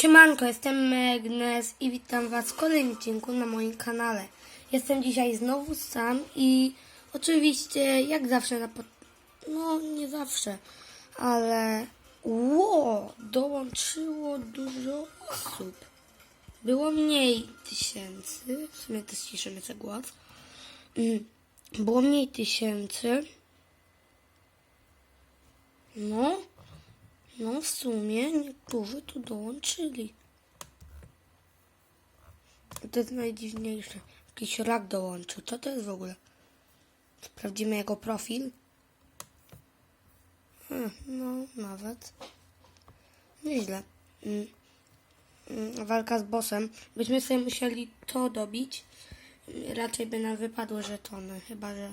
Siemanko, jestem Megnes i witam Was w kolejnym odcinku na moim kanale. Jestem dzisiaj znowu sam i oczywiście jak zawsze na po... No nie zawsze, ale ło, dołączyło dużo osób. Było mniej tysięcy, w sumie to ściszymy sobie głos. Mm, Było mniej tysięcy. No, no w sumie niektórzy tu dołączyli. To jest najdziwniejsze. Jakiś rak dołączył. Co to jest w ogóle? Sprawdzimy jego profil. Hmm, no, nawet. Nieźle. Mm. Mm, Walka z bossem. Byśmy sobie musieli to dobić. Raczej by nam wypadły żetony. Chyba, że...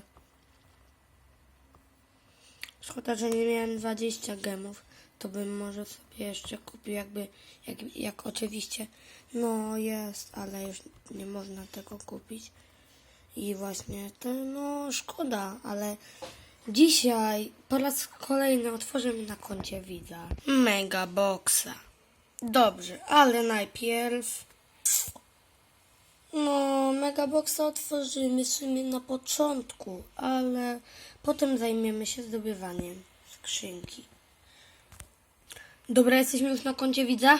Szkoda, że nie miałem 20 gemów. To bym może sobie jeszcze kupił, jakby, jak, jak oczywiście. No jest, ale już nie można tego kupić. I właśnie to, no szkoda, ale dzisiaj po raz kolejny otworzymy na koncie widza Mega Boxa. Dobrze, ale najpierw no, Megaboxa otworzymy w sumie na początku, ale potem zajmiemy się zdobywaniem skrzynki. Dobra, jesteśmy już na koncie widza.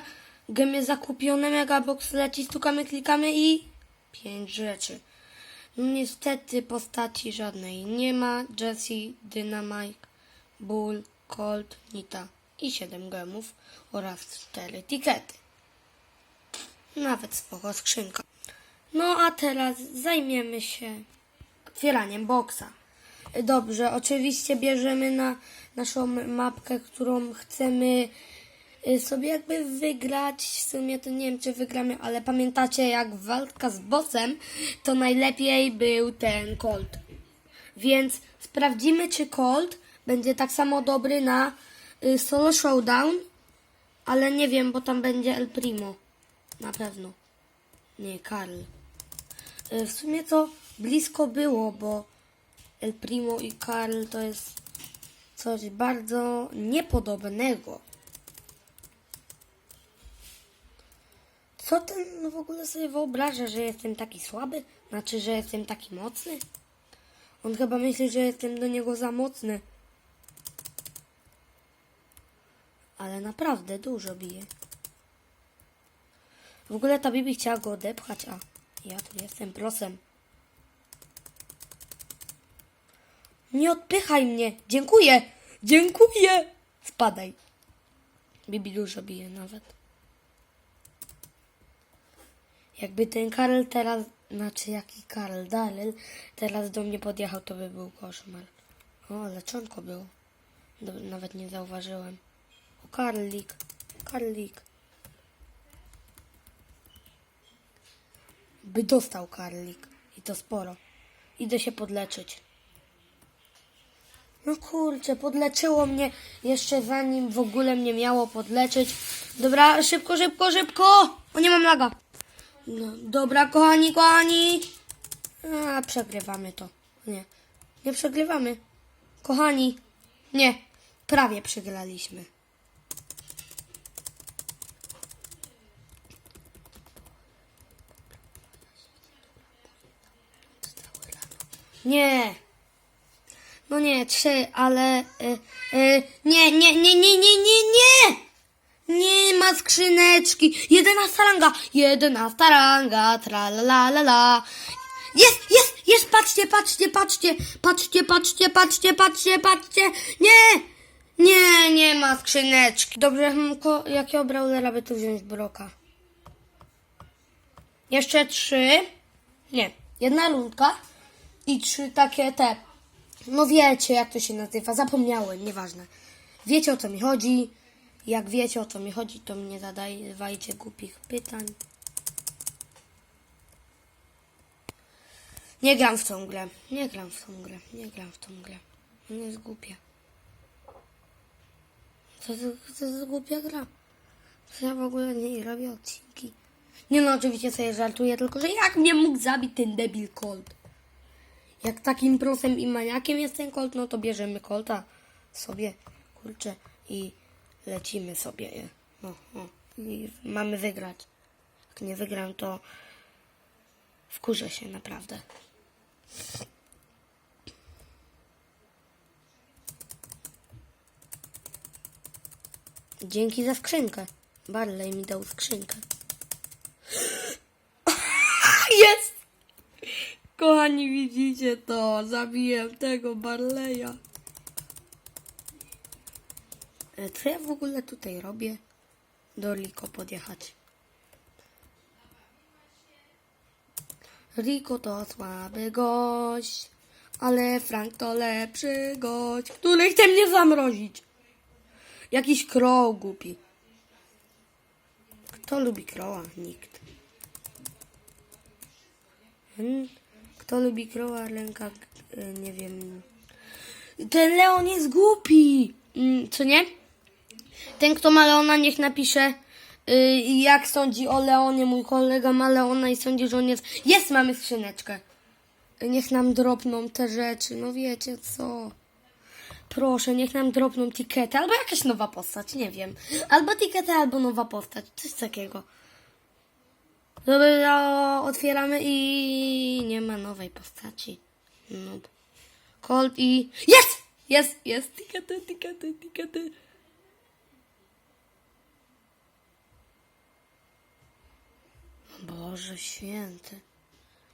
Gemy zakupione, Megabox leci, stukamy, klikamy i pięć rzeczy. Niestety postaci żadnej nie ma. Jessie, Dynamite, Bull, Colt, Nita i 7 gemów oraz 4 tikety. Nawet spoko skrzynka. No a teraz zajmiemy się otwieraniem boksa. Dobrze, oczywiście bierzemy na naszą mapkę, którą chcemy sobie jakby wygrać. W sumie to nie wiem, czy wygramy, ale pamiętacie, jak walka z bossem, to najlepiej był ten Colt. Więc sprawdzimy, czy Colt będzie tak samo dobry na y, solo showdown, ale nie wiem, bo tam będzie El Primo. Na pewno. Nie, Karl. Y, W sumie to blisko było, bo El Primo i Karl to jest coś bardzo niepodobnego. Co ten w ogóle sobie wyobraża, że jestem taki słaby? Znaczy, że jestem taki mocny? On chyba myśli, że jestem do niego za mocny. Ale naprawdę dużo bije. W ogóle ta Bibi chciała go odepchać, a ja tu jestem prosem. Nie odpychaj mnie! Dziękuję! Dziękuję! Spadaj. Bibi dużo bije nawet. Jakby ten Karel teraz, znaczy jaki Karel, Dalel, teraz do mnie podjechał, to by był koszmar. O, leczonko było. Nawet nie zauważyłem. O, Karlik, Karlik. By dostał Karlik. I to sporo. Idę się podleczyć. No kurczę, podleczyło mnie jeszcze zanim w ogóle mnie miało podleczyć. Dobra, szybko, szybko, szybko! O, nie mam laga. No, dobra, kochani, kochani. A, przegrywamy to. Nie, nie przegrywamy. Kochani, nie, prawie przegraliśmy. Nie. No nie, trzy, ale... Y, y, nie, nie, nie, nie, nie, nie, nie! Nie ma skrzyneczki. Jedenasta ranga. Jedenasta ranga. Tra la la la la. Jest, jest, jest. Patrzcie, patrzcie, patrzcie. Patrzcie, patrzcie, patrzcie, patrzcie, patrzcie. Nie. Nie, nie ma skrzyneczki. Dobrze, jakiego brawlera by tu wziąć broka? Jeszcze trzy. Nie, jedna rundka. I trzy takie te. No wiecie, jak to się nazywa. Zapomniałem, nieważne. Wiecie o co mi chodzi. Jak wiecie o co mi chodzi, to mnie zadawajcie głupich pytań. Nie gram w tą grę. Nie gram w tą grę. Nie gram w tą grę. Ona jest głupia. Co to, to jest głupia gra? Ja w ogóle nie robię odcinki. Nie no, oczywiście sobie żartuję, tylko że jak mnie mógł zabić ten debil Colt? Jak takim prosem i maniakiem jest ten Colt, no to bierzemy Colta sobie, kurczę, i lecimy sobie. No, o, i mamy wygrać. Jak nie wygram, to wkurzę się naprawdę. Dzięki za skrzynkę. Barley mi dał skrzynkę. Jest! Kochani, widzicie to? Zabiłem tego Barleya. E, Co ja w ogóle tutaj robię? Do Rico podjechać. Rico to słaby gość, ale Frank to lepszy gość, który chce mnie zamrozić. Jakiś kroł głupi. Kto lubi kroła? Nikt. Hmm? Kto lubi kroła? Ręka, y, nie wiem. Ten Leon jest głupi! Mm, Co nie? Ten, kto ma Leona, niech napisze, y, jak sądzi o Leonie. Mój kolega ma Leona i sądzi, że on jest. Jest, mamy skrzyneczkę. Niech nam dropną te rzeczy. No wiecie co? Proszę, niech nam dropną tiketę. Albo jakaś nowa postać, nie wiem. Albo tiketę, albo nowa postać. Coś takiego. Dobra, otwieramy i nie ma nowej postaci. No. Colt i... Jest! Jest, jest. Tikety, tikety, tikety. Boże święty.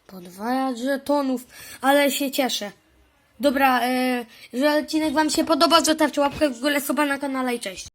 Podwajać żetonów, ale się cieszę. Dobra, e, jeżeli odcinek Wam się podoba, zostawcie łapkę w górę, suba na kanale i cześć.